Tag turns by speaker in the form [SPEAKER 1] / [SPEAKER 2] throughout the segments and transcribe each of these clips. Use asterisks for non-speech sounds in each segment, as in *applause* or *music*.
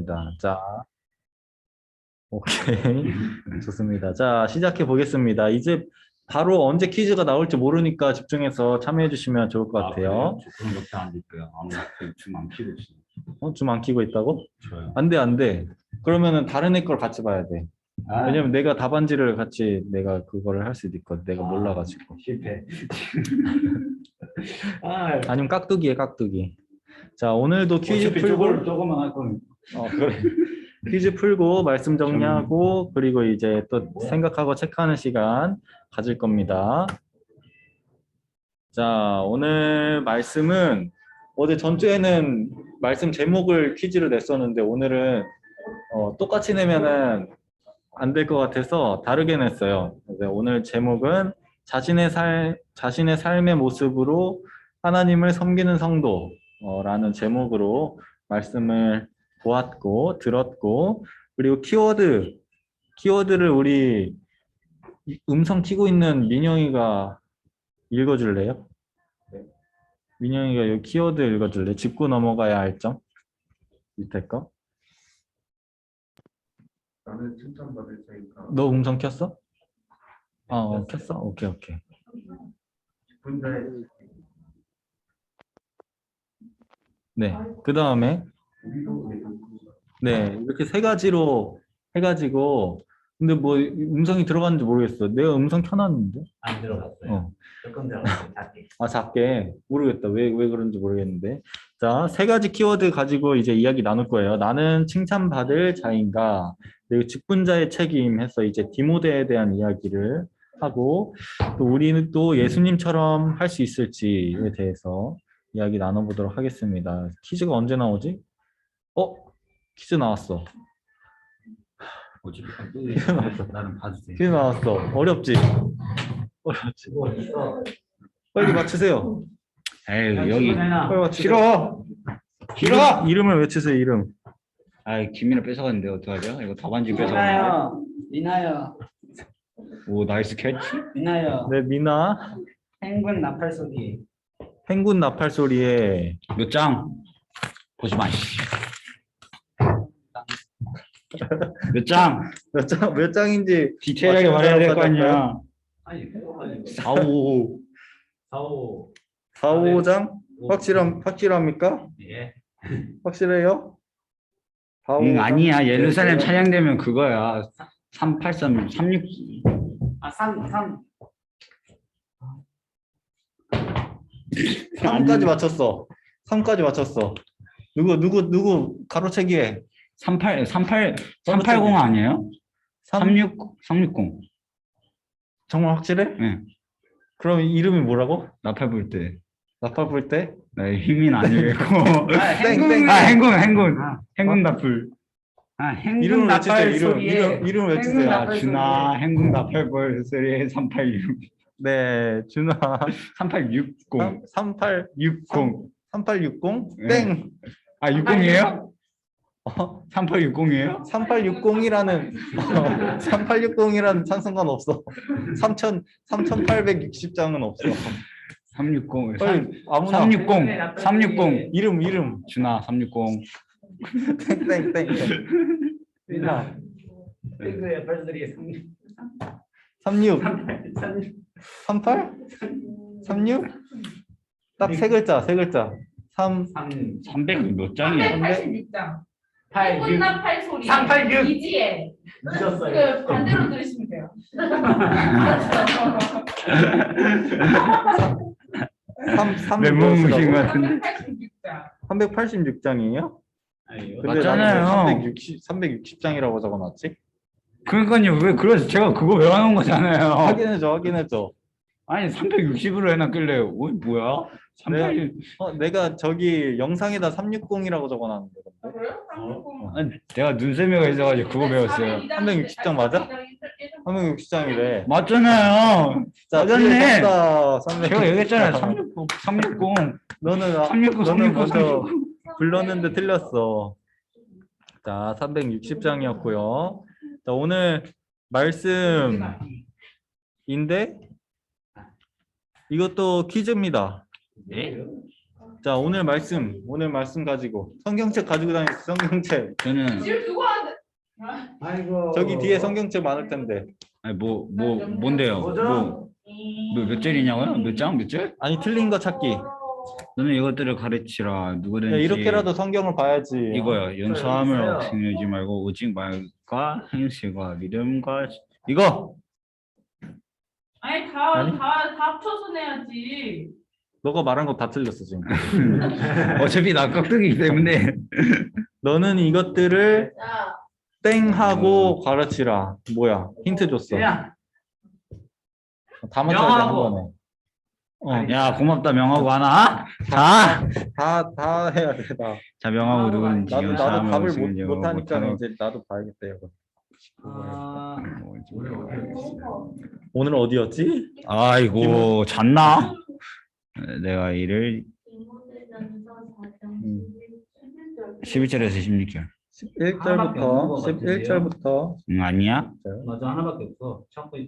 [SPEAKER 1] 좋습니다. 자, 오케이. *laughs* 좋습니다. 자, 시작해 보겠습니다. 이제 바로 언제 퀴즈가 나올지 모르니까 집중해서 참여해 주시면 좋을 것 같아요.
[SPEAKER 2] 그런 것도 안 될까요? 아무것도 줌안 키고 있어요.
[SPEAKER 1] 어, 좀 안 키고 있다고?
[SPEAKER 2] 저요.
[SPEAKER 1] 안 돼, 안 돼. 그러면은 다른 애 걸 같이 봐야 돼.
[SPEAKER 2] 아,
[SPEAKER 1] 왜냐면 내가 답안지를 같이 내가 그거를 할 수도 있거든. 내가
[SPEAKER 2] 아.
[SPEAKER 1] 몰라가지고.
[SPEAKER 2] 실패. *laughs* 아,
[SPEAKER 1] 아니면 깍두기에 깍두기. 자, 오늘도 퀴즈
[SPEAKER 2] 어차피
[SPEAKER 1] 풀고
[SPEAKER 2] 저걸 조금만 할 거면
[SPEAKER 1] 어, *laughs* 그래. 퀴즈 풀고 말씀 정리하고 그리고 이제 또 생각하고 체크하는 시간 가질 겁니다. 자, 오늘 말씀은 어제 전주에는 말씀 제목을 퀴즈로 냈었는데 오늘은 어, 똑같이 내면은 안 될 것 같아서 다르게 냈어요. 오늘 제목은 자신의 살 자신의 삶의 모습으로 하나님을 섬기는 성도라는 제목으로 말씀을 보았고 들었고 그리고 키워드 키워드를 우리 이- 음성 키고 있는 민영이가 읽어줄래요? 민영이가 이 키워드 읽어줄래? 짚고 넘어가야 할 점 밑에 거.
[SPEAKER 3] 나는 칭찬받을 자니까
[SPEAKER 1] 너 음성 켰어? 어, 어 켰어? 오케이 오케이.
[SPEAKER 3] 분자의
[SPEAKER 1] 네. 그 다음에 네 이렇게 세 가지로 해가지고 근데 뭐 음성이 들어갔는지 모르겠어. 내가 음성 켜놨는데.
[SPEAKER 2] 안 들어갔어요.
[SPEAKER 1] 어.
[SPEAKER 2] 조금 들어갔어요. 작게.
[SPEAKER 1] 아 작게 모르겠다 왜 왜 그런지 모르겠는데 자 세 가지 키워드 가지고 이제 이야기 나눌 거예요 나는 칭찬받을 자인가 그리고 직분자의 책임 해서 이제 디모데에 대한 이야기를 하고 또 우리는 또 예수님처럼 할 수 있을지에 대해서 이야기 나눠보도록 하겠습니다 퀴즈가 언제 나오지 어 퀴즈 나왔어
[SPEAKER 2] 뭐지? *laughs* 또 나는 봐주세요.
[SPEAKER 1] 퀴즈 나왔어 어렵지 어렵지. 빨리 맞추세요
[SPEAKER 2] 에이
[SPEAKER 1] 빨리 맞추세요
[SPEAKER 2] 싫어.
[SPEAKER 1] 이름, 이름을 외치세요 이름
[SPEAKER 2] 아, 김민호 뺏어갔는데 어떡하죠? 이거 답안지 뺏어갔는데.
[SPEAKER 4] 미나요, 미나요,
[SPEAKER 2] 오, 나이스 캐치.
[SPEAKER 4] 미나요.
[SPEAKER 1] 네 미나
[SPEAKER 4] 행군 나팔 소리.
[SPEAKER 1] 행군 나팔 소리에
[SPEAKER 2] 몇 장? 보지 마. 씨. *laughs* 몇 장?
[SPEAKER 1] 몇 장, 몇 장인지
[SPEAKER 2] 디테일하게 말해야 될거 아니야.
[SPEAKER 4] 아니,
[SPEAKER 2] 4, 5.
[SPEAKER 4] 4호.
[SPEAKER 1] 4, 5장 확실함 확실합니까?
[SPEAKER 4] 예.
[SPEAKER 1] 확실해요? 4, 5,
[SPEAKER 2] 응, 아니야. 예루살렘
[SPEAKER 1] 네.
[SPEAKER 2] 찬양되면 그거야. 383, 36.
[SPEAKER 4] 아, 3, 3.
[SPEAKER 1] 3까지 맞췄어. 3까지 맞췄어. 누구 누구 누구 가로채기에
[SPEAKER 2] 38, 38, 380 아니에요?
[SPEAKER 1] 3,
[SPEAKER 2] 36, 360.
[SPEAKER 1] 정말 확실해?
[SPEAKER 2] 응.
[SPEAKER 1] 그럼 이름이 뭐라고?
[SPEAKER 2] 나팔 불 때.
[SPEAKER 1] 나팔 불 때?
[SPEAKER 2] 나 힘이 아니겠고. *laughs*
[SPEAKER 4] 아,
[SPEAKER 1] 땡,
[SPEAKER 4] 행군.
[SPEAKER 1] 땡.
[SPEAKER 2] 아, 행군, 행군.
[SPEAKER 4] 아,
[SPEAKER 2] 행군 나풀.
[SPEAKER 4] 아, 행군
[SPEAKER 1] 이름을 외치세요.
[SPEAKER 4] 나팔
[SPEAKER 1] 이름
[SPEAKER 4] 소리에.
[SPEAKER 1] 이름 이름 외치세요.
[SPEAKER 4] 나팔
[SPEAKER 2] 아, 준아, 행군 나팔 불 소리에 386.
[SPEAKER 1] 네, 준아
[SPEAKER 2] 3860.
[SPEAKER 1] 38
[SPEAKER 2] 60.
[SPEAKER 1] 3860
[SPEAKER 2] 네.
[SPEAKER 1] 땡.
[SPEAKER 2] 아, 60이에요?
[SPEAKER 1] 어,
[SPEAKER 2] 3860이에요?
[SPEAKER 1] 3860이라는 3860이라는 찬송가는 없어. 3000 3860장은 없어.
[SPEAKER 2] 360.
[SPEAKER 1] 빨리 아무나
[SPEAKER 2] 360. 360.
[SPEAKER 1] 이름 이름
[SPEAKER 2] 준아, 360.
[SPEAKER 1] 땡땡땡
[SPEAKER 4] 나팔 소리에 3,
[SPEAKER 1] 36
[SPEAKER 4] 3,
[SPEAKER 1] 38 36 딱 세 글자 세 글자 3
[SPEAKER 4] 3,
[SPEAKER 2] 300몇 장이야?
[SPEAKER 5] 386장.
[SPEAKER 4] 8, 6.
[SPEAKER 5] 혼납할 소리.
[SPEAKER 4] 386.
[SPEAKER 5] 이지혜.
[SPEAKER 4] 늦었어요.
[SPEAKER 5] 그 반대로 들으시면 돼요.
[SPEAKER 1] 3 3
[SPEAKER 2] 맨몸 무신 것 같은데.
[SPEAKER 5] 386장.
[SPEAKER 1] 386장이에요?
[SPEAKER 4] 아니요.
[SPEAKER 1] 근데
[SPEAKER 2] 맞잖아요.
[SPEAKER 1] 360 360장이라고 적어놨지?
[SPEAKER 2] 그러니까요. 왜 그래서 제가 그거 외워놓은 거잖아요.
[SPEAKER 1] 확인해줘 확인해줘
[SPEAKER 2] 아니 360으로 해놨길래 어 뭐야? 386.
[SPEAKER 1] 어, 내가 저기 영상에다 360이라고 적어놨는데
[SPEAKER 5] 아,
[SPEAKER 1] 근데?
[SPEAKER 5] 그래요? 360.
[SPEAKER 2] 아니, 내가 눈썰미가 있어가지고 그거 배웠어요.
[SPEAKER 1] 360장 맞아? 360장이래
[SPEAKER 2] 맞잖아요.
[SPEAKER 1] 자
[SPEAKER 2] 맞았네.
[SPEAKER 1] 틀렸다,
[SPEAKER 2] 제가
[SPEAKER 1] 360.
[SPEAKER 2] 얘기했잖아요. 360, 360.
[SPEAKER 1] 너는 아-
[SPEAKER 2] 369,
[SPEAKER 1] 너는
[SPEAKER 2] 369,
[SPEAKER 1] 먼저 불렀는데 틀렸어. 자, 360장이었고요. 자, 오늘 말씀인데 이것도 퀴즈입니다.
[SPEAKER 2] 예?
[SPEAKER 1] 자 오늘 말씀 오늘 말씀 가지고 성경책 가지고 다니세요 성경책
[SPEAKER 2] 저는
[SPEAKER 5] 지금 하는데. 아,
[SPEAKER 4] 아이고.
[SPEAKER 1] 저기 뒤에 성경책 많을 텐데
[SPEAKER 2] 아니 뭐 뭐 뭔데요?
[SPEAKER 4] 뭐죠?
[SPEAKER 2] 뭐 몇, 몇 절이냐고요? 몇 장? 몇 절?
[SPEAKER 1] 아니 틀린 거 찾기
[SPEAKER 2] 너는 이것들을 가르치라 누구든지
[SPEAKER 1] 야, 이렇게라도 성경을 봐야지
[SPEAKER 2] 이거요 연소함을
[SPEAKER 4] 있어요.
[SPEAKER 2] 없애지 말고 오직 말과 행실과 믿음과 이거
[SPEAKER 5] 아니 다
[SPEAKER 1] 아니?
[SPEAKER 5] 다 다 합쳐서 내야지.
[SPEAKER 1] 너가 말한 거 다 틀렸어 지금. *laughs*
[SPEAKER 2] 어차피 나 깍두기 때문에. *laughs*
[SPEAKER 1] 너는 이것들을
[SPEAKER 5] 자,
[SPEAKER 1] 땡 하고 가르치라. 뭐야? 힌트 줬어.
[SPEAKER 4] 야,
[SPEAKER 1] 다 맞춰야 돼한
[SPEAKER 4] 명하고.
[SPEAKER 1] 번에.
[SPEAKER 2] 야 고맙다 명하고 하나. 자,
[SPEAKER 1] 어다다 해야 돼 다.
[SPEAKER 2] 자 명하고 누구든지
[SPEAKER 1] 나도 나도
[SPEAKER 2] 연소함을
[SPEAKER 1] 답을 못 못 하니까 이제 나도 봐야겠다 이거.
[SPEAKER 4] 아,
[SPEAKER 1] 오늘 어디였지?
[SPEAKER 2] 아이고 잤나? 내가 이를
[SPEAKER 1] 음.
[SPEAKER 2] 11절에서 16절
[SPEAKER 1] 11절부터 11절부터
[SPEAKER 2] 응 아니야?
[SPEAKER 4] 맞아 하나밖에 없어.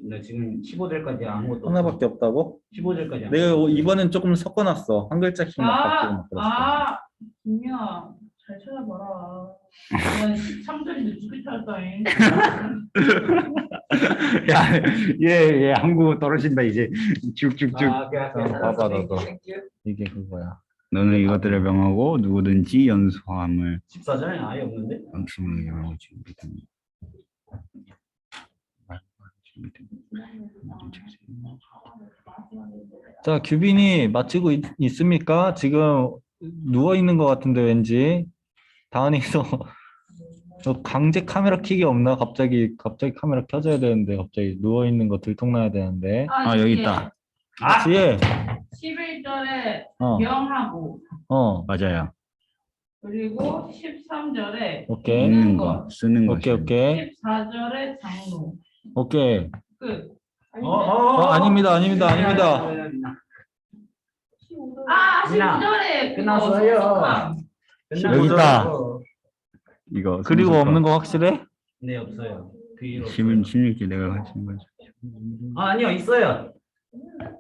[SPEAKER 4] 나 지금 15절까지 아무것도
[SPEAKER 1] 하나밖에 없다고?
[SPEAKER 4] 15절까지.
[SPEAKER 1] 내가 이번엔 조금 섞어놨어 한 글자씩 막 바뀌고
[SPEAKER 5] 아,
[SPEAKER 1] 막 그랬어
[SPEAKER 5] 아, 김이야, 잘 찾아봐라. 3절인데 두개 찾았다잉.
[SPEAKER 2] 야얘얘 한국어 떨어진다 이제 쭉쭉쭉
[SPEAKER 4] 아.
[SPEAKER 1] 어, 봐봐, 너도. 이게 그거야
[SPEAKER 2] 너는 이것들을 명하고 누구든지 연소함을
[SPEAKER 4] 14절에 아예 없는데?
[SPEAKER 2] 양심을 명하고 지금 믿음
[SPEAKER 1] 자 규빈이 마치고 있, 있습니까? 지금 누워 있는 것 같은데 왠지 다은이도 저 강제 카메라 킥이 없나? 갑자기 갑자기 카메라 켜져야 되는데 갑자기 누워 있는 거 들통나야 되는데.
[SPEAKER 2] 아 여기 있다.
[SPEAKER 1] 아 지혜
[SPEAKER 5] 11절에
[SPEAKER 1] 어,
[SPEAKER 5] 명하고.
[SPEAKER 1] 어.
[SPEAKER 2] 맞아요.
[SPEAKER 5] 그리고 13절에
[SPEAKER 1] 오케이.
[SPEAKER 2] 읽는 거. 쓰는 거
[SPEAKER 1] 오케이 오케이.
[SPEAKER 5] 14절에 장로.
[SPEAKER 1] 오케이.
[SPEAKER 5] 끝.
[SPEAKER 4] 어,
[SPEAKER 1] 어 아닙니다 아닙니다 아닙니다.
[SPEAKER 5] 아,
[SPEAKER 4] 민아,
[SPEAKER 5] 15절에
[SPEAKER 4] 끝났어요.
[SPEAKER 2] 여기 있다. 이거
[SPEAKER 1] 그리고 없는 거 확실해?
[SPEAKER 4] 네 없어요. 뒤로.
[SPEAKER 2] 11, 16절 내가 가르치는 거죠
[SPEAKER 4] 아 아니요 있어요.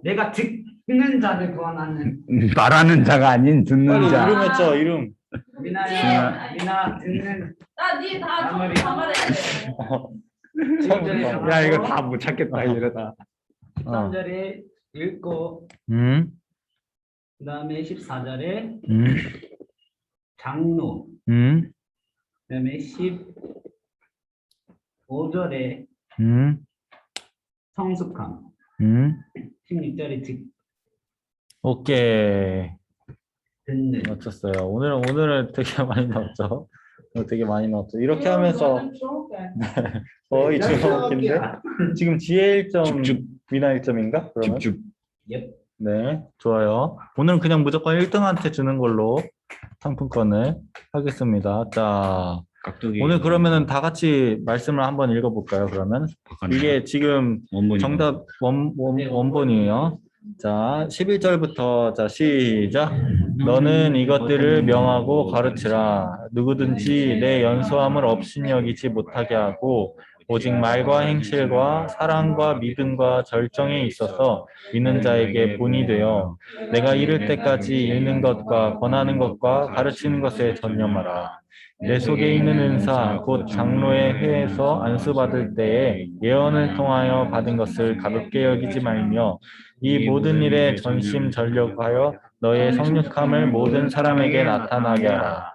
[SPEAKER 4] 내가 듣는 자를 구원하는 *laughs*
[SPEAKER 2] 말하는 자가 아닌 듣는 자
[SPEAKER 1] 이름 외쳐 이름
[SPEAKER 4] 미나야 미나 듣는
[SPEAKER 5] 나니다
[SPEAKER 4] 아무리-
[SPEAKER 5] 돼.
[SPEAKER 1] 처음부터.
[SPEAKER 2] 야 이거 다 못 찾겠다 이러다
[SPEAKER 4] 13절에 읽고
[SPEAKER 1] 음,
[SPEAKER 4] 그 다음에 14절에
[SPEAKER 1] 음,
[SPEAKER 4] 장로
[SPEAKER 1] 음,
[SPEAKER 4] 그다음에 15절에
[SPEAKER 1] 음,
[SPEAKER 4] 성숙함
[SPEAKER 1] 음.
[SPEAKER 4] 16절에 듣,
[SPEAKER 1] 오케이
[SPEAKER 4] 듣는
[SPEAKER 1] 맞췄어요. 오늘은 오늘은 되게 *laughs* 많이 나왔죠. 오늘 되게 많이 나왔죠. 이렇게 하면서. *laughs* 거의 주먹인데 지금 지혜 1점,
[SPEAKER 2] 쭉쭉
[SPEAKER 1] 미나 1점인가? 그러면
[SPEAKER 2] 쭉쭉
[SPEAKER 4] 예.
[SPEAKER 1] 네 좋아요. 오늘은 그냥 무조건 1등한테 주는 걸로 상품권을 하겠습니다. 자
[SPEAKER 2] 깍두기
[SPEAKER 1] 오늘 그러면은 다 같이 말씀을 한번 읽어볼까요? 그러면
[SPEAKER 2] 바꿔놔.
[SPEAKER 1] 이게 지금
[SPEAKER 2] 원본이
[SPEAKER 1] 정답 원, 원,
[SPEAKER 4] 네,
[SPEAKER 1] 원본이에요. 자, 11절부터 자 시작. 너는 이것들을 명하고 가르치라. 누구든지 내 연소함을 없인 여기지 못하게 하고 오직 말과 행실과 사랑과 믿음과 절정에 있어서 믿는 자에게 본이 되어 내가 이를 때까지 읽는 것과 권하는 것과 가르치는 것에 전념하라. 내 속에 있는 은사 곧 장로의 회에서 안수받을 때에 예언을 통하여 받은 것을 가볍게 여기지 말며 이 모든 일에 전심전력하여 너의 성육함을 모든 사람에게 나타나게 하라.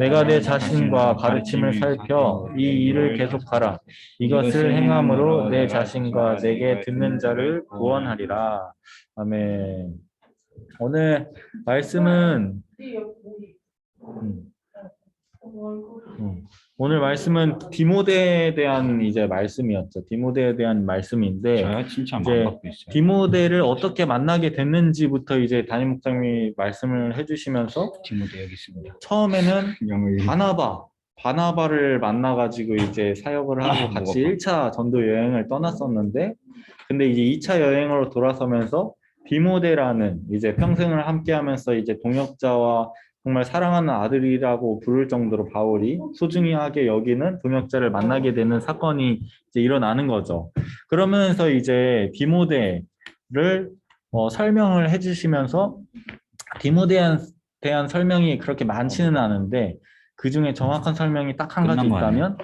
[SPEAKER 1] 내가 내 자신과 가르침을 살펴 이 일을 계속하라. 이것을 행함으로 내 자신과 내게 듣는 자를 구원하리라. 아멘. 오늘 말씀은 음, 음. 오늘 말씀은 디모데에 대한 이제 말씀이었죠. 디모데에 대한 말씀인데
[SPEAKER 2] 저야 칭찬
[SPEAKER 1] 이제
[SPEAKER 2] 받고 있어요
[SPEAKER 1] 디모데를 어떻게 만나게 됐는지부터 이제 담임 목장님이 말씀을 해주시면서
[SPEAKER 2] 디모데 여기 있습니다
[SPEAKER 1] 처음에는 *laughs*
[SPEAKER 2] 영어
[SPEAKER 1] 바나바 바나바를 만나가지고 이제 사역을 하고
[SPEAKER 2] 아,
[SPEAKER 1] 같이
[SPEAKER 2] 뭐가
[SPEAKER 1] 1차 전도 여행을 떠났었는데 근데 이제 2차 여행으로 돌아서면서 디모데라는 이제 평생을 함께하면서 이제 동역자와 정말 사랑하는 아들이라고 부를 정도로 바울이 소중하게 여기는 동역자를 만나게 되는 사건이 이제 일어나는 거죠. 그러면서 이제 디모데를 어, 설명을 해주시면서 디모데한 대한 설명이 그렇게 많지는 않은데 그 중에 정확한 설명이 딱 한 가지 있다면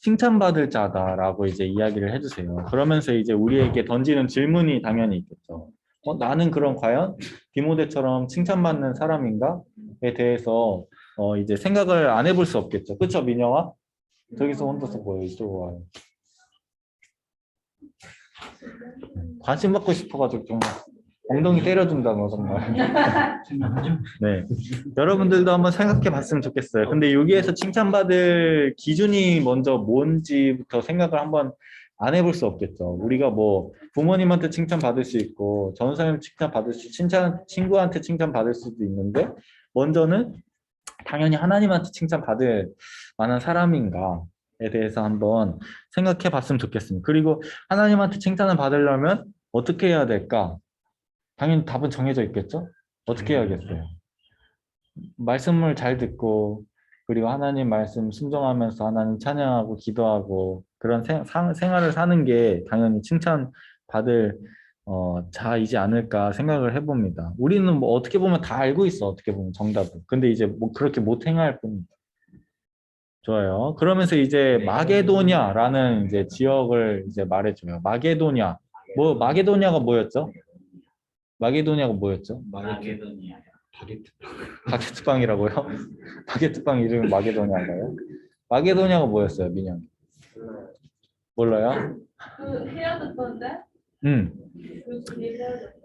[SPEAKER 1] 칭찬받을 자다라고 이제 이야기를 해주세요. 그러면서 이제 우리에게 던지는 질문이 당연히 있겠죠. 어, 나는 그럼 과연 디모데처럼 칭찬받는 사람인가?에 대해서 어, 이제 생각을 안 해볼 수 없겠죠. 그쵸, 민영아? 저기서 혼자서 뭐예요? 이쪽으로 와요. 관심 받고 싶어가지고 좀 엉덩이 때려준다 너 정말. *laughs* 네, 여러분들도 한번 생각해 봤으면 좋겠어요. 근데 여기에서 칭찬받을 기준이 먼저 뭔지부터 생각을 한번 안 해볼 수 없겠죠. 우리가 뭐 부모님한테 칭찬 받을 수 있고 전사님 칭찬 받을 수, 칭찬 친구한테 칭찬 받을 수도 있는데 먼저는 당연히 하나님한테 칭찬 받을 만한 사람인가에 대해서 한번 생각해 봤으면 좋겠습니다. 그리고 하나님한테 칭찬을 받으려면 어떻게 해야 될까? 당연히 답은 정해져 있겠죠? 어떻게 해야겠어요? 말씀을 잘 듣고 그리고 하나님 말씀 순종하면서 하나님 찬양하고 기도하고 그런 생, 상- 생활을 사는 게 당연히 칭찬 받을 어, 자이지 않을까 생각을 해봅니다. 우리는 뭐 어떻게 보면 다 알고 있어 어떻게 보면 정답을. 근데 이제 뭐 그렇게 못 행할 뿐이다. 좋아요. 그러면서 이제 마게도냐라는 이제 지역을 이제 말해줘요. 마게도냐. 뭐 마게도냐가 뭐였죠? 마게도냐가 뭐였죠?
[SPEAKER 4] 마게도니아.
[SPEAKER 1] 바게트빵 이라고요? *laughs* 바게트빵 이름이 마게도냐인가요? 마게도냐가 뭐였어요, 민영? 몰라요?
[SPEAKER 5] 그 헤어졌던데?
[SPEAKER 1] 음.
[SPEAKER 5] 그 둘이 헤어졌던데.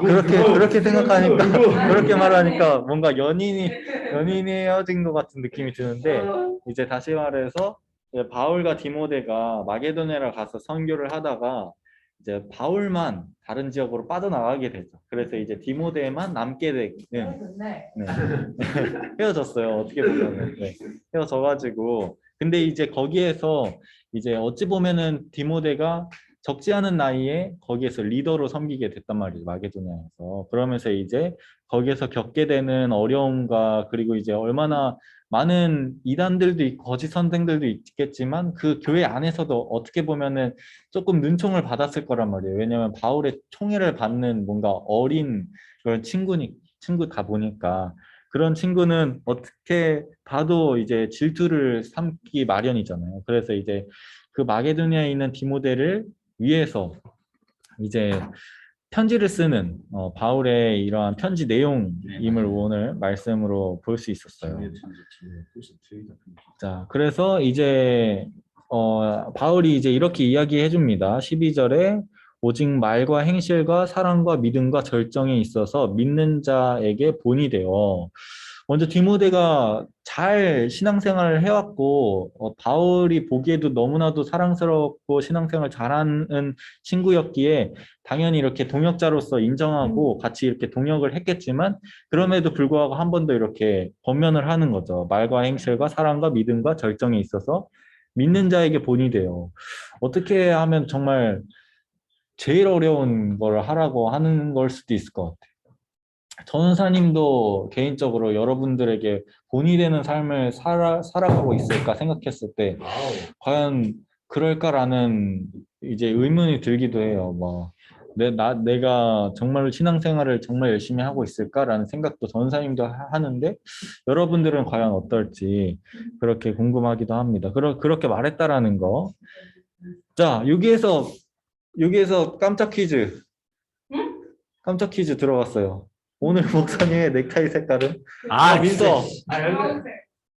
[SPEAKER 1] 그렇게 그렇게 생각하니까 그렇게 말하니까 뭔가 연인이 연인이 헤어진 것 같은 느낌이 드는데 이제 다시 말해서 이제 바울과 디모데가 마게도냐를 가서 선교를 하다가 이제 바울만 다른 지역으로 빠져나가게 되죠. 그래서 이제 디모데만 남게 되는. 네. *laughs* 헤어졌어요. 어떻게 보면 네. 헤어져가지고 근데 이제 거기에서 이제 어찌 보면은 디모데가 적지 않은 나이에 거기에서 리더로 섬기게 됐단 말이죠 마게도냐에서. 그러면서 이제 거기에서 겪게 되는 어려움과 그리고 이제 얼마나 많은 이단들도 있고 거짓 선생들도 있겠지만 그 교회 안에서도 어떻게 보면은 조금 눈총을 받았을 거란 말이에요. 왜냐하면 바울의 총애를 받는 뭔가 어린 그런 친구니 친구다 보니까 그런 친구는 어떻게 봐도 이제 질투를 삼기 마련이잖아요. 그래서 이제 그 마게도니아에 있는 디모데를 위해서 이제 편지를 쓰는 어, 바울의 이러한 편지 내용임을 오늘 말씀으로 볼 수 있었어요. 자, 그래서 이제 어, 바울이 이제 이렇게 이야기해 줍니다. 12절에 오직 말과 행실과 사랑과 믿음과 절정에 있어서 믿는 자에게 본이 되어 먼저 디모데가 잘 신앙생활을 해왔고 어, 바울이 보기에도 너무나도 사랑스럽고 신앙생활 잘하는 친구였기에 당연히 이렇게 동역자로서 인정하고 같이 이렇게 동역을 했겠지만 그럼에도 불구하고 한 번 더 이렇게 권면을 하는 거죠. 말과 행실과 사랑과 믿음과 절정에 있어서 믿는 자에게 본이 돼요. 어떻게 하면 정말 제일 어려운 걸 하라고 하는 걸 수도 있을 것 같아요. 전사님도 개인적으로 여러분들에게 본이 되는 삶을 살아, 살아가고 있을까 생각했을 때 과연 그럴까라는 이제 의문이 들기도 해요. 뭐 내, 나, 내가 정말로 신앙생활을 정말 열심히 하고 있을까라는 생각도 전사님도 하- 하는데 여러분들은 과연 어떨지 그렇게 궁금하기도 합니다. 그러, 그렇게 말했다라는 거. 자, 여기에서 여기에서 깜짝 퀴즈. 깜짝 퀴즈 들어갔어요. 오늘 *laughs* 목사님의 넥타이 색깔은
[SPEAKER 2] 아,
[SPEAKER 1] 민서
[SPEAKER 4] 아 여기.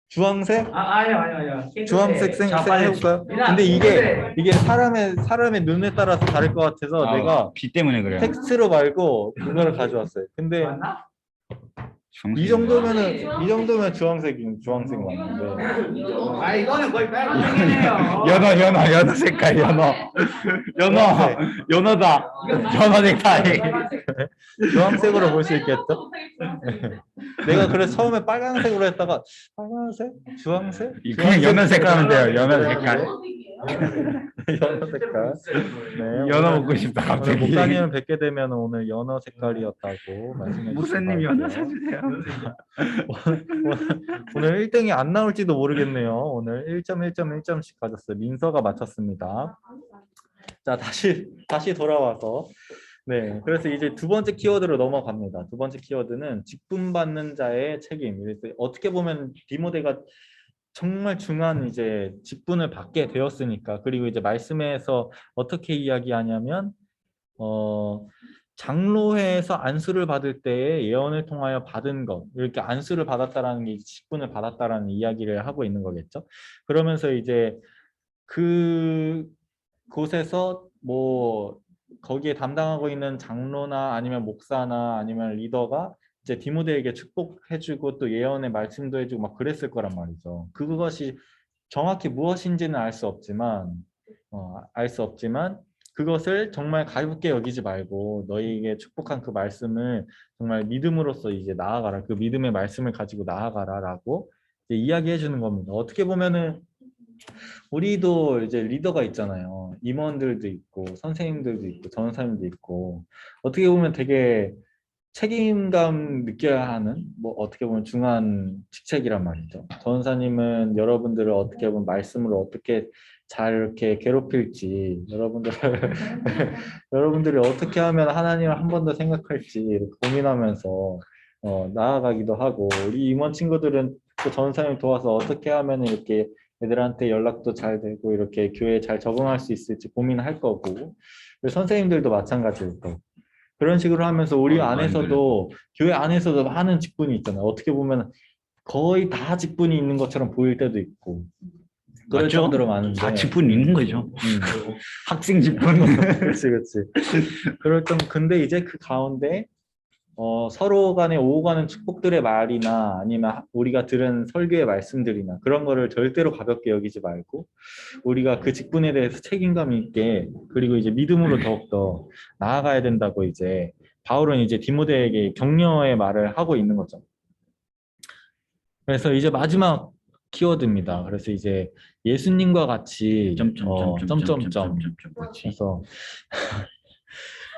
[SPEAKER 1] 주황색?
[SPEAKER 4] 아 아니요 아니요 아니요.
[SPEAKER 1] 주황색 생, 생 해볼까요? 근데 이게 이게 사람의 사람의 눈에 따라서 다를 것 같아서
[SPEAKER 2] 아,
[SPEAKER 1] 내가
[SPEAKER 2] 비 때문에 그래요.
[SPEAKER 1] 텍스트로 말고 그거를 가져왔어요. 근데
[SPEAKER 4] 맞나?
[SPEAKER 1] 이 정도면은 이 정도면 주황색이 주황색 맞는데.
[SPEAKER 4] 아 이거는 거의 빨간색이네요. *laughs*
[SPEAKER 2] 연어 연어 연어 색깔 연어. 연어 연어다. 연어 넥타이
[SPEAKER 1] 주황색으로 볼 수 있겠죠? *laughs* 내가 그래서 처음에 빨간색으로 했다가 빨간색, 주황색,
[SPEAKER 2] 그냥 연어 색깔 하면 돼요. 연어 색깔.
[SPEAKER 1] 연어 색깔. 네,
[SPEAKER 2] 연어 먹고 싶다 갑자기.
[SPEAKER 1] 목사님을 뵙게 되면 오늘 연어 색깔이었다고 말씀해
[SPEAKER 2] 목사님
[SPEAKER 1] 주시기
[SPEAKER 2] 연어. 사주세요 *laughs*
[SPEAKER 1] 오늘 1등이 안 나올지도 모르겠네요. 오늘 1점 1점 1점씩 가졌어요. 민서가 맞췄습니다. 자, 다시 다시 돌아와서 네, 그래서 이제 두 번째 키워드로 넘어갑니다. 두 번째 키워드는 직분받는 자의 책임. 어떻게 보면 디모데가 정말 중요한 이제 직분을 받게 되었으니까 그리고 이제 말씀에서 어떻게 이야기하냐면 어 장로회에서 안수를 받을 때에 예언을 통하여 받은 것 이렇게 안수를 받았다라는 게 직분을 받았다라는 이야기를 하고 있는 거겠죠. 그러면서 이제 그 곳에서 뭐 거기에 담당하고 있는 장로나 아니면 목사나 아니면 리더가 이제 디모데에게 축복해주고 또 예언의 말씀도 해주고 막 그랬을 거란 말이죠. 그것이 정확히 무엇인지는 알 수 없지만 어, 알 수 없지만 그것을 정말 가볍게 여기지 말고 너희에게 축복한 그 말씀을 정말 믿음으로써 이제 나아가라. 그 믿음의 말씀을 가지고 나아가라라고 이제 이야기해 주는 겁니다. 어떻게 보면은 우리도 이제 리더가 있잖아요. 임원들도 있고 선생님들도 있고 전사님도 있고 어떻게 보면 되게 책임감 느껴야 하는 뭐 어떻게 보면 중요한 직책이란 말이죠. 전사님은 여러분들을 어떻게 보면 말씀으로 어떻게 잘 이렇게 괴롭힐지 여러분들을 *laughs* 여러분들이 어떻게 하면 하나님을 한 번 더 생각할지 이렇게 고민하면서 어, 나아가기도 하고 우리 임원 친구들은 또 전사님 도와서 어떻게 하면 이렇게 애들한테 연락도 잘 되고 이렇게 교회에 잘 적응할 수 있을지 고민할 거고 그리고 선생님들도 마찬가지일 거고 그런 식으로 하면서 우리
[SPEAKER 2] 어,
[SPEAKER 1] 안에서도 교회 안에서도 많은 직분이 있잖아요. 어떻게 보면 거의 다 직분이 있는 것처럼 보일 때도 있고 그럴
[SPEAKER 2] 맞죠?
[SPEAKER 1] 정도로 많은데
[SPEAKER 2] 다 직분 있는 거죠.
[SPEAKER 1] 음. *laughs*
[SPEAKER 2] 학생 직분. *laughs*
[SPEAKER 1] 그렇지, 그렇지. 그럴 좀 근데 이제 그 가운데 어, 서로 간에 오고 가는 축복들의 말이나 아니면 우리가 들은 설교의 말씀들이나 그런 거를 절대로 가볍게 여기지 말고 우리가 그 직분에 대해서 책임감 있게 그리고 이제 믿음으로 더욱더 나아가야 된다고 이제 바울은 이제 디모데에게 격려의 말을 하고 있는 거죠. 그래서 이제 마지막 키워드입니다. 그래서 이제 예수님과 같이 어, 점점점
[SPEAKER 2] 그렇지.
[SPEAKER 1] 그래서 *laughs*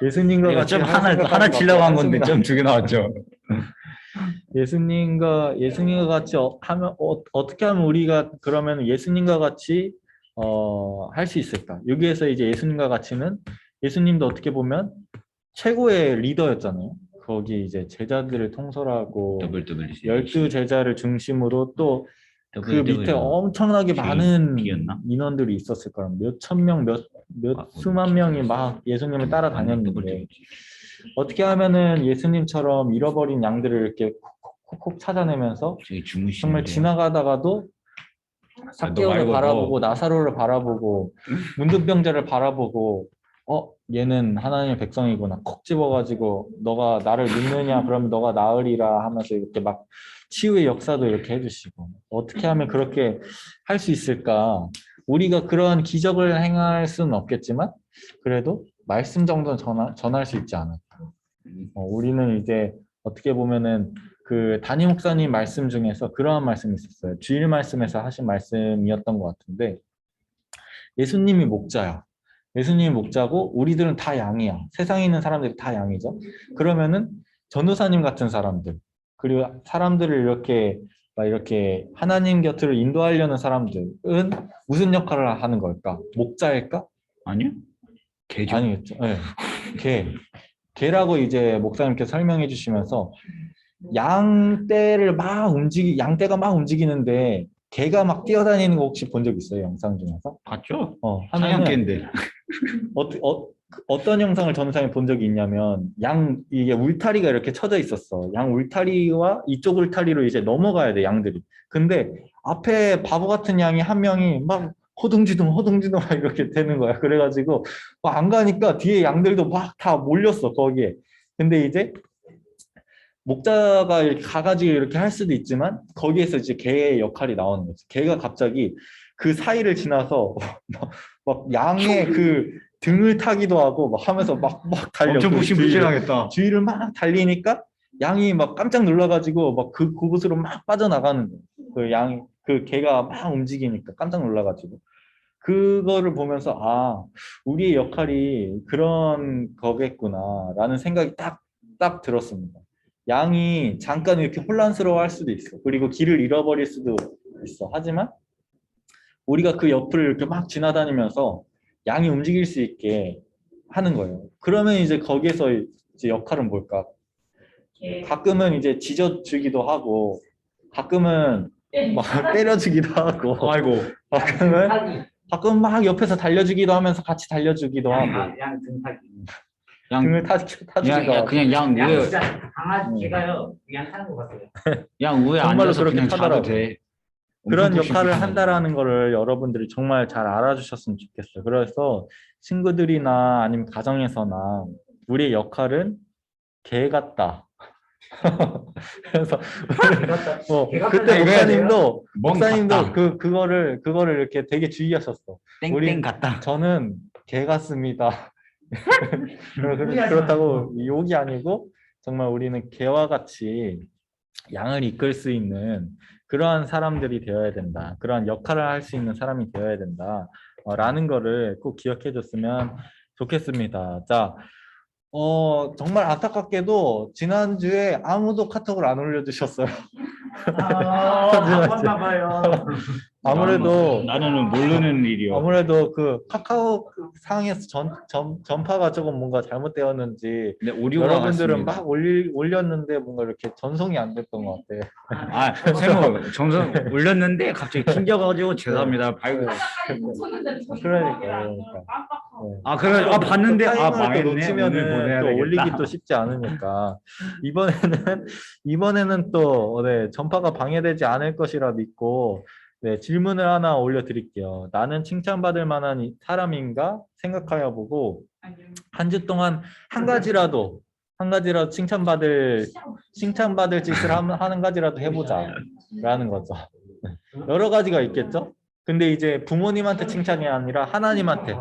[SPEAKER 1] 예수님과
[SPEAKER 2] 내가
[SPEAKER 1] 같이 좀할
[SPEAKER 2] 하나 하나 치려고 한 건데. 좀 두 개 나왔죠. *laughs*
[SPEAKER 1] 예수님과 예수님과 같이 어, 하면 어, 어떻게 하면 우리가 그러면 예수님과 같이 어, 할 수 있을까? 여기에서 이제 예수님과 같이는 예수님도 어떻게 보면 최고의 리더였잖아요. 거기 이제 제자들을 통솔하고 열두 제자를 중심으로 또 그 밑에
[SPEAKER 2] 더블.
[SPEAKER 1] 엄청나게 많은
[SPEAKER 2] K였나?
[SPEAKER 1] 인원들이 있었을 거라 몇천 명, 몇, 몇
[SPEAKER 2] 아,
[SPEAKER 1] 수만 명이 막 예수님을 따라다녔는데 어떻게 하면은 예수님처럼 잃어버린 양들을 이렇게 콕콕콕 찾아내면서 정말 지나가다가도 사개오를
[SPEAKER 2] 말고
[SPEAKER 1] 바라보고 나사로를 바라보고 문둥병자를 바라보고 어 얘는 하나님의 백성이구나. 콕 집어가지고 너가 나를 믿느냐? 그러면 너가 나으리라 하면서 이렇게 막 치유의 역사도 이렇게 해주시고 어떻게 하면 그렇게 할 수 있을까 우리가 그러한 기적을 행할 수는 없겠지만 그래도 말씀 정도는 전할, 전할 수 있지 않을까 어, 우리는 이제 어떻게 보면은 그 담임 목사님 말씀 중에서 그러한 말씀이 있었어요. 주일 말씀에서 하신 말씀이었던 것 같은데 예수님이 목자야. 예수님이 목자고 우리들은 다 양이야. 세상에 있는 사람들이 다 양이죠. 그러면은 전도사님 같은 사람들 그리고 사람들을 이렇게 막 이렇게 하나님 곁으로 인도하려는 사람들은 무슨 역할을 하는 걸까? 목자일까?
[SPEAKER 2] 아니요? 개죠.
[SPEAKER 1] 아니겠죠. 네. 개. 개라고 이제 목사님께서 설명해 주시면서 양떼를 막 움직이 양떼가 막 움직이는데 개가 막 뛰어다니는 거 혹시 본 적 있어요 영상 중에서?
[SPEAKER 2] 봤죠?
[SPEAKER 1] 어 하면은
[SPEAKER 2] 사냥개인데.
[SPEAKER 1] 어, 어, 그 어떤 영상을 전상에 본 적이 있냐면 양 이게 울타리가 이렇게 쳐져 있었어. 양 울타리와 이쪽 울타리로 이제 넘어가야 돼 양들이. 근데 앞에 바보 같은 양이 한 명이 막 허둥지둥 허둥지둥 막 이렇게 되는 거야. 그래가지고 막 안 가니까 뒤에 양들도 막 다 몰렸어 거기에. 근데 이제 목자가 이렇게 가가지고 이렇게 할 수도 있지만 거기에서 이제 개의 역할이 나오는 거지. 개가 갑자기 그 사이를 지나서 *laughs* 막, 막 양의 그 등을 타기도 하고 막 하면서 막 막 달려.
[SPEAKER 2] 엄청
[SPEAKER 1] 그
[SPEAKER 2] 부실부실하겠다.
[SPEAKER 1] 주위를, 막 달리니까 양이 막 깜짝 놀라가지고 막 그 그곳으로 막 빠져나가는 거예요. 그 양이 그 개가 막 움직이니까 깜짝 놀라가지고 그거를 보면서 아 우리의 역할이 그런 거겠구나라는 생각이 딱 딱 들었습니다. 양이 잠깐 이렇게 혼란스러워할 수도 있어. 그리고 길을 잃어버릴 수도 있어. 하지만 우리가 그 옆을 이렇게 막 지나다니면서 양이 움직일 수 있게 하는 거예요. 그러면 이제 거기에서 이제 역할은 뭘까? 가끔은 이제 지져주기도 하고, 가끔은 막 *laughs* 때려주기도 하고,
[SPEAKER 2] 아이고.
[SPEAKER 1] 가끔은 가끔 막 옆에서 달려주기도 하면서 같이 달려주기도 하고,
[SPEAKER 4] 양 등타기.
[SPEAKER 2] 양,
[SPEAKER 1] 등을 타, 타주기도
[SPEAKER 2] 양, 야,
[SPEAKER 1] 하고.
[SPEAKER 2] 그냥 양
[SPEAKER 4] 양
[SPEAKER 2] 우에,
[SPEAKER 4] 진짜 강아지 제가요 그냥 타는 거 같아요.
[SPEAKER 2] 양 우에
[SPEAKER 1] 정말로
[SPEAKER 2] 앉아서
[SPEAKER 1] 그렇게
[SPEAKER 2] 그냥 자도
[SPEAKER 1] 타더라고요.
[SPEAKER 2] 돼.
[SPEAKER 1] 그런 역할을. 한다라는 거를 여러분들이 정말 잘 알아주셨으면 좋겠어요. 그래서 친구들이나 아니면 가정에서나 우리의 역할은 개 같다. *laughs* 그래서 어, 그때 목사님도
[SPEAKER 2] 멍
[SPEAKER 1] 목사님도
[SPEAKER 2] 같다.
[SPEAKER 1] 그 그거를 그거를 이렇게 되게 주의하셨어. 우리-
[SPEAKER 2] 땡땡 같다.
[SPEAKER 1] 저는 개 같습니다. *laughs* 그렇- 그렇다고 욕이 아니고 정말 우리는 개와 같이 양을 이끌 수 있는 그러한 사람들이 되어야 된다. 그러한 역할을 할 수 있는 사람이 되어야 된다. 어, 라는 거를 꼭 기억해 줬으면 좋겠습니다. 자, 어, 정말 안타깝게도 지난주에 아무도 카톡을 안 올려주셨어요.
[SPEAKER 4] 아, *laughs* 봐요.
[SPEAKER 1] 아무래도
[SPEAKER 2] 나는 모르는 일이요.
[SPEAKER 1] 아무래도 그 카카오 그 상에서 전, 전, 전파가 조금 뭔가 잘못되었는지
[SPEAKER 2] 근데 오류가
[SPEAKER 1] 여러분들은
[SPEAKER 2] 같습니다.
[SPEAKER 1] 막 올리, 올렸는데 뭔가 이렇게 전송이 안 됐던 것 같아.
[SPEAKER 2] 아, 세모 정선 올렸는데 갑자기 튕겨가지고 죄송합니다. 발고.
[SPEAKER 1] 그러니까, 그러니까. 네.
[SPEAKER 2] 아, 그래. 아, 봤는데 아,
[SPEAKER 1] 또
[SPEAKER 2] 망했네. 오늘
[SPEAKER 1] 놓치면은
[SPEAKER 2] 보내야
[SPEAKER 1] 또
[SPEAKER 2] 되겠다.
[SPEAKER 1] 올리기 또 쉽지 않으니까 이번에는 이번에는 또 네, 전파가 방해되지 않을 것이라 믿고 네, 질문을 하나 올려드릴게요. 나는 칭찬받을 만한 이- 사람인가 생각하여 보고 한 주 동안 한 가지라도 한 가지라도 칭찬받을 칭찬받을 짓을 한, 한 가지라도 해보자라는 거죠. 네. 여러 가지가 있겠죠. 근데 이제 부모님한테 칭찬이 아니라 하나님한테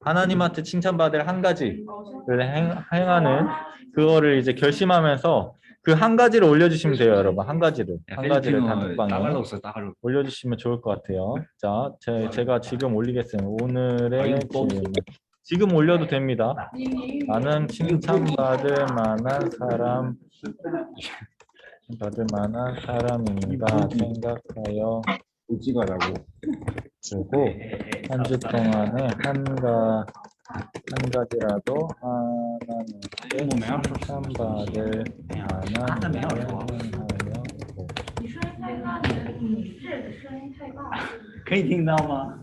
[SPEAKER 1] 하나님한테 칭찬받을 한 가지를 행, 행하는 그거를 이제 결심하면서 그 한 가지를 올려주시면 돼요, 여러분. 한 가지를 한 가지를 단톡방에. 올려주시면 좋을 것 같아요. 자, 제, 제가 지금 올리겠습니다. 오늘의
[SPEAKER 2] 아이고,
[SPEAKER 1] 질문. 지금 올려도 됩니다. 나는 칭찬받을 만한 사람, 받을 만한 사람인가 생각하여
[SPEAKER 2] 우지가라고.
[SPEAKER 1] 그리고 한 주 동안에 한가 한 가지라도 하나님께 칭찬받을 만한 일을 행하여 보고.
[SPEAKER 5] 你声音太大，你你是声音太大。
[SPEAKER 2] 그이听到吗?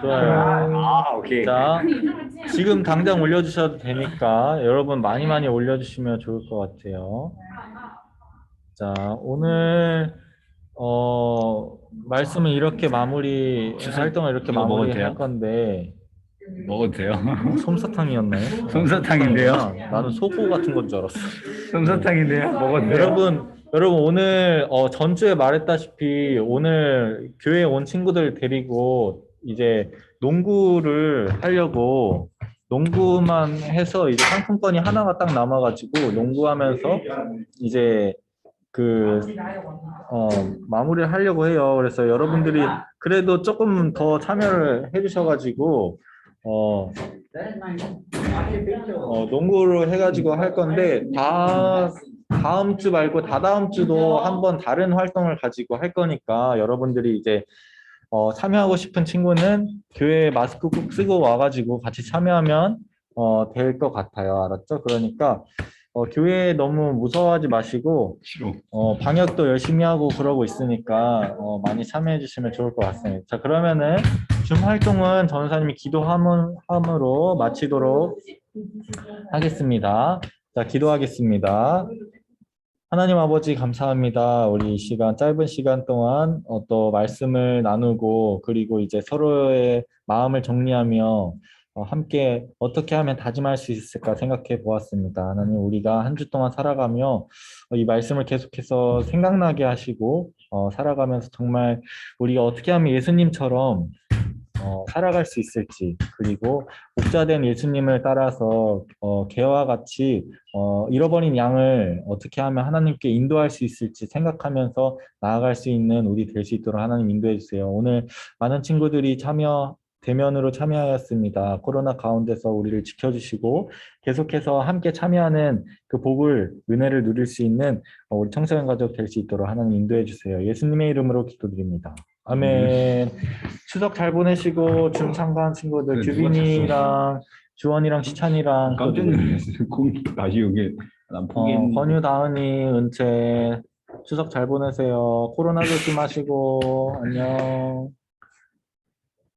[SPEAKER 1] 좋아요.
[SPEAKER 2] 아, 오케이.
[SPEAKER 1] 자,
[SPEAKER 5] 你这么近，
[SPEAKER 1] 지금 당장 올려주셔도 되니까 여러분 많이 많이 올려주시면 좋을 것 같아요. 자, 오늘 어 말씀을 이렇게 마무리 활동을 이렇게
[SPEAKER 2] 이거 먹어도
[SPEAKER 1] 마무리
[SPEAKER 2] 돼요?
[SPEAKER 1] 할 건데
[SPEAKER 2] 먹어도 돼요.
[SPEAKER 1] 솜사탕이었나요? *laughs*
[SPEAKER 2] 솜사탕인데요.
[SPEAKER 1] 나는 소고 같은 건 줄 알았어.
[SPEAKER 2] 솜사탕인데요. 먹어도 돼요.
[SPEAKER 1] 여러분, 여러분 오늘 어, 전주에 말했다시피 오늘 교회 온 친구들 데리고 이제 농구를 하려고 농구만 해서 이제 상품권이 하나가 딱 남아가지고 농구하면서 이제 그 어, 마무리를 하려고 해요. 그래서 여러분들이 그래도 조금 더 참여를 해주셔가지고 어, 어, 농구를 해가지고 할 건데 다 다음 주 말고 다다음 주도 한번 다른 활동을 가지고 할 거니까 여러분들이 이제 어, 참여하고 싶은 친구는 교회 마스크 꼭 쓰고 와가지고 같이 참여하면 어, 될 것 같아요. 알았죠? 그러니까 어, 교회 너무 무서워하지 마시고
[SPEAKER 2] 싫어.
[SPEAKER 1] 어, 방역도 열심히 하고 그러고 있으니까 어, 많이 참여해 주시면 좋을 것 같습니다. 자 그러면은 줌 활동은 전사님이 기도함으로 마치도록 하겠습니다. 자 기도하겠습니다. 하나님 아버지 감사합니다. 우리 이 시간 짧은 시간 동안 어, 또 말씀을 나누고 그리고 이제 서로의 마음을 정리하며 어, 함께 어떻게 하면 다짐할 수 있을까 생각해 보았습니다. 하나님 우리가 한 주 동안 살아가며 어, 이 말씀을 계속해서 생각나게 하시고 어, 살아가면서 정말 우리가 어떻게 하면 예수님처럼 어, 살아갈 수 있을지 그리고 목자된 예수님을 따라서 어, 개와 같이 어, 잃어버린 양을 어떻게 하면 하나님께 인도할 수 있을지 생각하면서 나아갈 수 있는 우리 될 수 있도록 하나님 인도해 주세요. 오늘 많은 친구들이 참여 대면으로 참여하였습니다. 코로나 가운데서 우리를 지켜주시고 계속해서 함께 참여하는 그 복을 은혜를 누릴 수 있는 어, 우리 청소년 가족 될 수 있도록 하나님 인도해 주세요. 예수님의 이름으로 기도드립니다. 아멘. 추석 잘 보내시고 중 참가한 친구들
[SPEAKER 2] 네,
[SPEAKER 1] 규빈이랑 주원이랑 시찬이랑 또
[SPEAKER 2] 깜짝? 놀랐어요. *laughs* 난
[SPEAKER 1] 어. 권유, 다은이, 은채 추석 잘 보내세요. 코로나 조심하시고 안녕.